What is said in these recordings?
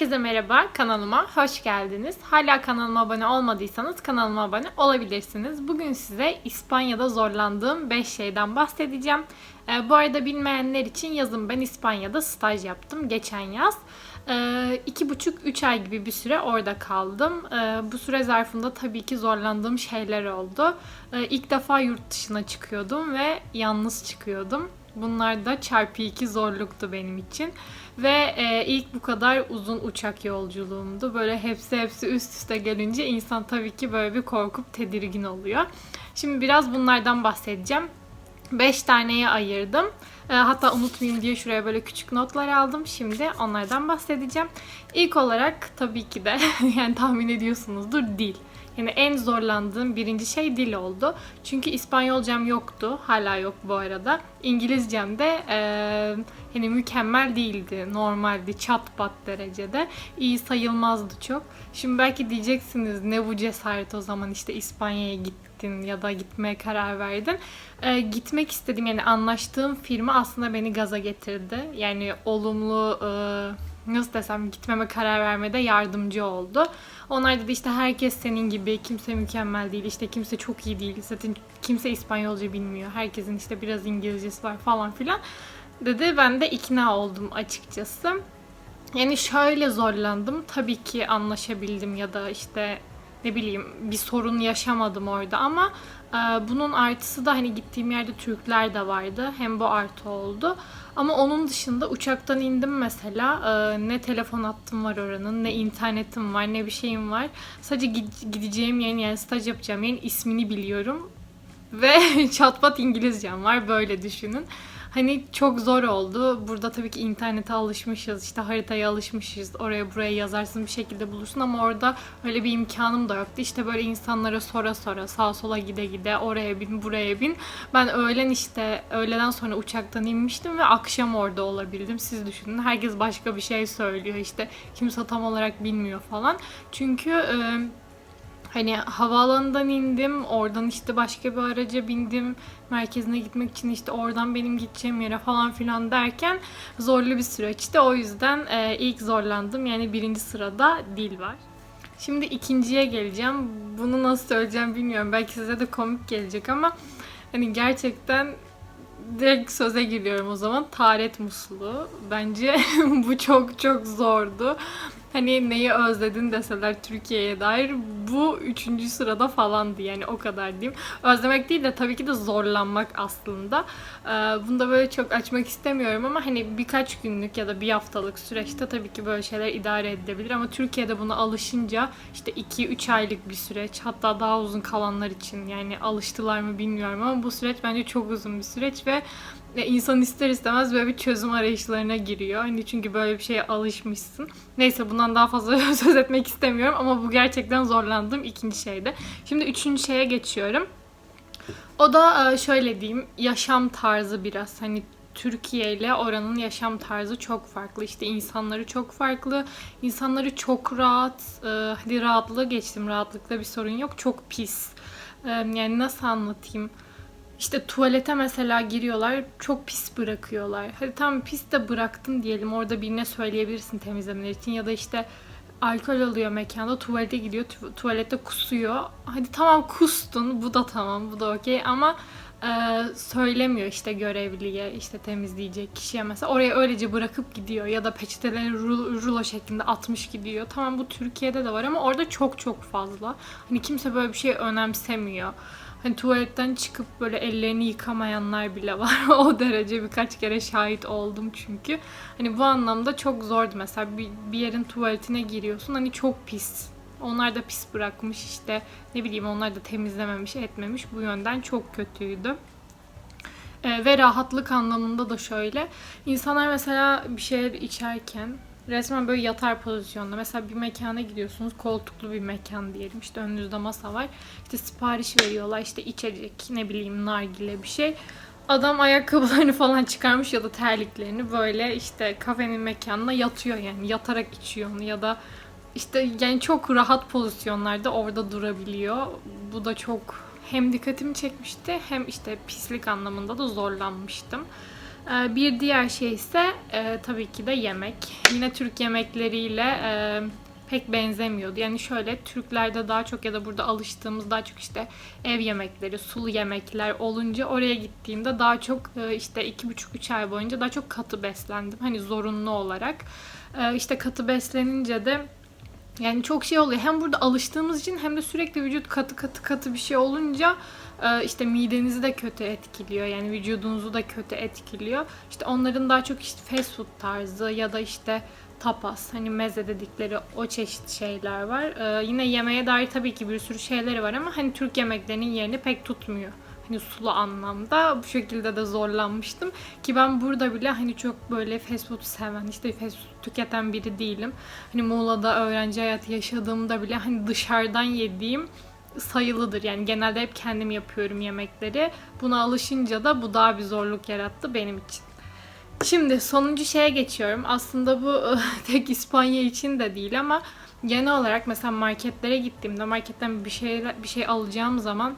Herkese merhaba, kanalıma hoş geldiniz. Hala kanalıma abone olmadıysanız kanalıma abone olabilirsiniz. Bugün size İspanya'da zorlandığım 5 şeyden bahsedeceğim. Ee, bu arada bilmeyenler için yazın ben İspanya'da staj yaptım geçen yaz. Ee, iki buçuk, üç ay gibi bir süre orada kaldım. Ee, bu süre zarfında tabii ki zorlandığım şeyler oldu. Ee, ilk defa yurt dışına çıkıyordum ve yalnız çıkıyordum. Bunlar da çarpı iki zorluktu benim için. Ve e, ilk bu kadar uzun uçak yolculuğumdu. Böyle hepsi hepsi üst üste gelince insan tabii ki böyle bir korkup tedirgin oluyor. Şimdi biraz bunlardan bahsedeceğim. 5 taneye ayırdım. E, hatta unutmayayım diye şuraya böyle küçük notlar aldım. Şimdi onlardan bahsedeceğim. İlk olarak tabii ki de yani tahmin ediyorsunuzdur dil. Yani en zorlandığım birinci şey dil oldu. Çünkü İspanyolcam yoktu. Hala yok bu arada. İngilizcem de e, hani mükemmel değildi. Normaldi. Çat pat derecede. İyi sayılmazdı çok. Şimdi belki diyeceksiniz ne bu cesaret o zaman işte İspanya'ya gittin ya da gitmeye karar verdin. E, gitmek istedim yani anlaştığım firma aslında beni gaza getirdi. Yani olumlu e, nasıl desem gitmeme karar vermede yardımcı oldu. Onlar dedi işte herkes senin gibi, kimse mükemmel değil, işte kimse çok iyi değil, zaten kimse İspanyolca bilmiyor, herkesin işte biraz İngilizcesi var falan filan dedi. Ben de ikna oldum açıkçası. Yani şöyle zorlandım. Tabii ki anlaşabildim ya da işte ne bileyim bir sorun yaşamadım orada ama e, bunun artısı da hani gittiğim yerde Türkler de vardı. Hem bu artı oldu. Ama onun dışında uçaktan indim mesela e, ne telefon hattım var oranın ne internetim var ne bir şeyim var. Sadece gideceğim yerin yani staj yapacağım yerin ismini biliyorum. Ve çatpat İngilizcem var böyle düşünün. Hani çok zor oldu. Burada tabii ki internete alışmışız. işte haritaya alışmışız. Oraya buraya yazarsın bir şekilde bulursun ama orada öyle bir imkanım da yoktu. İşte böyle insanlara sora sora sağa sola gide gide oraya bin buraya bin. Ben öğlen işte öğleden sonra uçaktan inmiştim ve akşam orada olabildim. Siz düşünün. Herkes başka bir şey söylüyor. işte kimse tam olarak bilmiyor falan. Çünkü e, Hani havaalanından indim, oradan işte başka bir araca bindim, merkezine gitmek için işte oradan benim gideceğim yere falan filan derken zorlu bir süreçti. O yüzden e, ilk zorlandım. Yani birinci sırada dil var. Şimdi ikinciye geleceğim. Bunu nasıl söyleyeceğim bilmiyorum. Belki size de komik gelecek ama hani gerçekten direkt söze giriyorum o zaman. Taharet musluğu. Bence bu çok çok zordu hani neyi özledin deseler Türkiye'ye dair bu üçüncü sırada falandı yani o kadar diyeyim. Özlemek değil de tabii ki de zorlanmak aslında. Ee, bunu da böyle çok açmak istemiyorum ama hani birkaç günlük ya da bir haftalık süreçte tabii ki böyle şeyler idare edilebilir ama Türkiye'de buna alışınca işte 2-3 aylık bir süreç hatta daha uzun kalanlar için yani alıştılar mı bilmiyorum ama bu süreç bence çok uzun bir süreç ve ya insan ister istemez böyle bir çözüm arayışlarına giriyor. Hani çünkü böyle bir şeye alışmışsın. Neyse bundan daha fazla söz etmek istemiyorum ama bu gerçekten zorlandığım ikinci şeydi. Şimdi üçüncü şeye geçiyorum. O da e, şöyle diyeyim yaşam tarzı biraz hani Türkiye ile oranın yaşam tarzı çok farklı. İşte insanları çok farklı. İnsanları çok rahat. E, hadi rahatlığı geçtim. Rahatlıkta bir sorun yok. Çok pis. E, yani nasıl anlatayım? İşte tuvalete mesela giriyorlar çok pis bırakıyorlar. Hadi tam pis de bıraktın diyelim orada birine söyleyebilirsin temizlemeler için ya da işte alkol alıyor mekanda tuvalete gidiyor tu- tuvalette kusuyor. Hadi tamam kustun bu da tamam bu da okey ama e, söylemiyor işte görevliye işte temizleyecek kişiye mesela oraya öylece bırakıp gidiyor ya da peçeteleri rulo şeklinde atmış gidiyor. Tamam bu Türkiye'de de var ama orada çok çok fazla. Hani kimse böyle bir şey önemsemiyor. Hani tuvaletten çıkıp böyle ellerini yıkamayanlar bile var. o derece birkaç kere şahit oldum çünkü. Hani bu anlamda çok zordu. Mesela bir, bir yerin tuvaletine giriyorsun hani çok pis. Onlar da pis bırakmış işte ne bileyim onlar da temizlememiş etmemiş. Bu yönden çok kötüydü. Ee, ve rahatlık anlamında da şöyle. İnsanlar mesela bir şeyler içerken Resmen böyle yatar pozisyonda. Mesela bir mekana gidiyorsunuz. Koltuklu bir mekan diyelim. İşte önünüzde masa var. İşte sipariş veriyorlar. İşte içecek ne bileyim nargile bir şey. Adam ayakkabılarını falan çıkarmış ya da terliklerini böyle işte kafenin mekanına yatıyor yani. Yatarak içiyor onu ya da işte yani çok rahat pozisyonlarda orada durabiliyor. Bu da çok hem dikkatimi çekmişti hem işte pislik anlamında da zorlanmıştım. Ee, Bir diğer şey ise e, tabii ki de yemek. Yine Türk yemekleriyle e, pek benzemiyordu. Yani şöyle Türklerde daha çok ya da burada alıştığımız daha çok işte ev yemekleri, sulu yemekler olunca oraya gittiğimde daha çok e, işte iki buçuk üç ay boyunca daha çok katı beslendim. Hani zorunlu olarak. E, işte katı beslenince de yani çok şey oluyor. Hem burada alıştığımız için hem de sürekli vücut katı katı katı bir şey olunca işte midenizi de kötü etkiliyor. Yani vücudunuzu da kötü etkiliyor. İşte onların daha çok işte fast food tarzı ya da işte tapas hani meze dedikleri o çeşit şeyler var. E, yine yemeğe dair tabii ki bir sürü şeyleri var ama hani Türk yemeklerinin yerini pek tutmuyor. Hani sulu anlamda bu şekilde de zorlanmıştım ki ben burada bile hani çok böyle fast food seven işte fast food tüketen biri değilim. Hani Muğla'da öğrenci hayatı yaşadığımda bile hani dışarıdan yediğim sayılıdır. Yani genelde hep kendim yapıyorum yemekleri. Buna alışınca da bu daha bir zorluk yarattı benim için. Şimdi sonuncu şeye geçiyorum. Aslında bu tek İspanya için de değil ama genel olarak mesela marketlere gittiğimde marketten bir şey bir şey alacağım zaman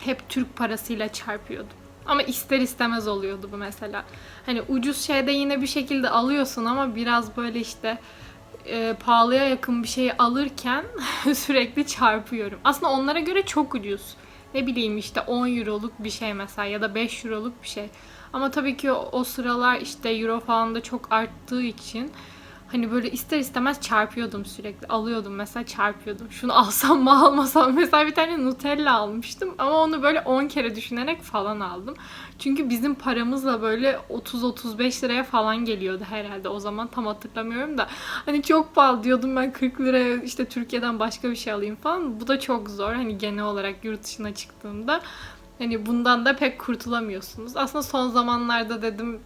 hep Türk parasıyla çarpıyordum. Ama ister istemez oluyordu bu mesela. Hani ucuz şeyde yine bir şekilde alıyorsun ama biraz böyle işte e, pahalıya yakın bir şey alırken sürekli çarpıyorum. Aslında onlara göre çok ucuz. Ne bileyim işte 10 euroluk bir şey mesela ya da 5 euroluk bir şey. Ama tabii ki o, o sıralar işte euro falan da çok arttığı için hani böyle ister istemez çarpıyordum sürekli. Alıyordum mesela çarpıyordum. Şunu alsam mı almasam. Mesela bir tane Nutella almıştım ama onu böyle 10 kere düşünerek falan aldım. Çünkü bizim paramızla böyle 30-35 liraya falan geliyordu herhalde. O zaman tam hatırlamıyorum da. Hani çok pahalı diyordum ben 40 liraya işte Türkiye'den başka bir şey alayım falan. Bu da çok zor. Hani genel olarak yurt dışına çıktığımda. Hani bundan da pek kurtulamıyorsunuz. Aslında son zamanlarda dedim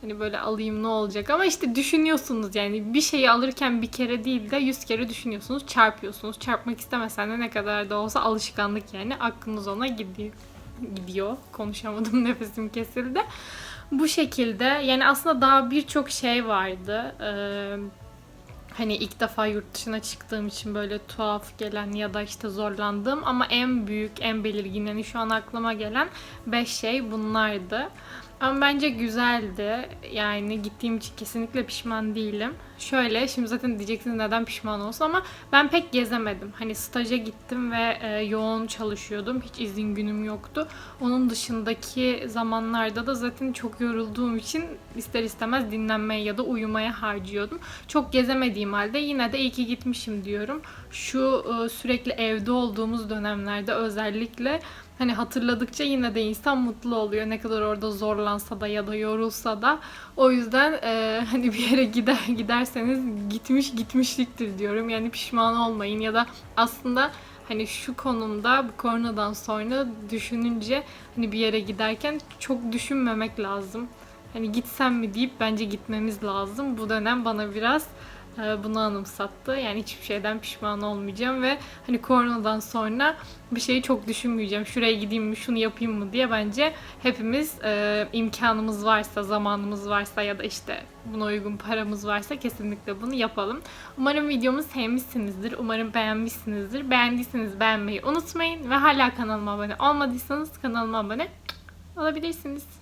Hani böyle alayım ne olacak ama işte düşünüyorsunuz yani bir şeyi alırken bir kere değil de yüz kere düşünüyorsunuz, çarpıyorsunuz. Çarpmak istemesen de ne kadar da olsa alışkanlık yani aklınız ona gidiyor. Gidiyor. Konuşamadım nefesim kesildi. Bu şekilde yani aslında daha birçok şey vardı. Ee, hani ilk defa yurt dışına çıktığım için böyle tuhaf gelen ya da işte zorlandığım ama en büyük, en belirgin yani şu an aklıma gelen 5 şey bunlardı. Ama bence güzeldi. Yani gittiğim için kesinlikle pişman değilim. Şöyle, şimdi zaten diyeceksiniz neden pişman olsun ama ben pek gezemedim. Hani staja gittim ve e, yoğun çalışıyordum. Hiç izin günüm yoktu. Onun dışındaki zamanlarda da zaten çok yorulduğum için ister istemez dinlenmeye ya da uyumaya harcıyordum. Çok gezemediğim halde yine de iyi ki gitmişim diyorum. Şu e, sürekli evde olduğumuz dönemlerde özellikle hani hatırladıkça yine de insan mutlu oluyor. Ne kadar orada zorlansa da ya da yorulsa da. O yüzden e, hani bir yere gider giderseniz gitmiş gitmişliktir diyorum. Yani pişman olmayın ya da aslında hani şu konumda bu koronadan sonra düşününce hani bir yere giderken çok düşünmemek lazım. Hani gitsem mi deyip bence gitmemiz lazım. Bu dönem bana biraz bunu anımsattı. Yani hiçbir şeyden pişman olmayacağım ve hani koronadan sonra bir şeyi çok düşünmeyeceğim. Şuraya gideyim mi, şunu yapayım mı diye bence hepimiz e, imkanımız varsa, zamanımız varsa ya da işte buna uygun paramız varsa kesinlikle bunu yapalım. Umarım videomu sevmişsinizdir. Umarım beğenmişsinizdir. Beğendiyseniz beğenmeyi unutmayın ve hala kanalıma abone olmadıysanız kanalıma abone olabilirsiniz.